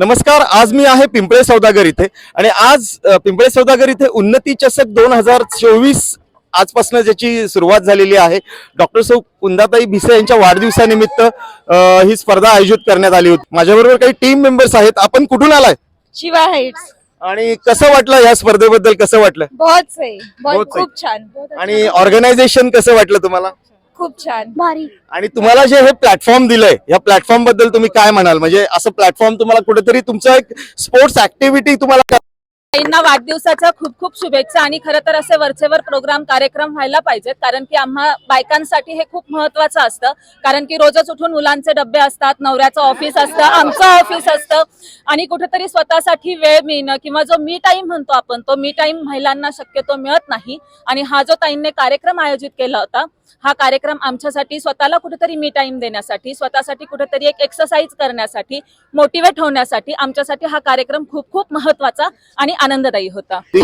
नमस्कार आज मी आहे पिंपळे सौदागर इथे. आणि आज पिंपळे सौदागर इथे उन्नती चषक दोन हजार चोवीस आजपासून ज्याची सुरुवात झालेली आहे. डॉक्टर सौ कुंदाताई भिसे यांच्या वाढदिवसानिमित्त ही स्पर्धा आयोजित करण्यात आली होती. माझ्याबरोबर काही टीम मेंबर्स आहेत. आपण कुठून आलाय? शिवा हाइट्स आणि कसं वाटलं या स्पर्धेबद्दल? कसं वाटलं? बहुत सही. बहुत. खूप छान. आणि ऑर्गनायझेशन कसं वाटलं तुम्हाला? खूप छान. भारी. आणि तुम्हाला जे हे प्लॅटफॉर्म दिलंय या प्लॅटफॉर्मबद्दल तुम्ही काय म्हणाल? म्हणजे असं प्लॅटफॉर्म तुम्हाला कुठेतरी तुमचं एक स्पोर्ट्स ऍक्टिव्हिटी तुम्हाला ताईंना वाढदिवसाच्या खूप खूप शुभेच्छा आणि खरं तर असे वरचेवर प्रोग्राम कार्यक्रम व्हायला पाहिजेत. कारण की आम्हा बायकांसाठी हे खूप महत्वाचं असतं. कारण की रोजच उठून मुलांचे डबे असतात नवऱ्याचं ऑफिस असतं आमचं ऑफिस असतं. आणि कुठेतरी स्वतःसाठी वेळ मिळणं किंवा जो मी टाइम म्हणतो आपण तो मी टाइम महिलांना शक्यतो मिळत नाही. आणि हा जो ताईंने कार्यक्रम आयोजित केला होता हा कार्यक्रम आमच्यासाठी स्वतःला कुठेतरी मी टाइम देण्यासाठी स्वतःसाठी कुठेतरी एक एक्सरसाइज करण्यासाठी मोटिवेट होण्यासाठी आमच्यासाठी हा कार्यक्रम खूप खूप महत्त्वाचा आणि आनंददायी होता.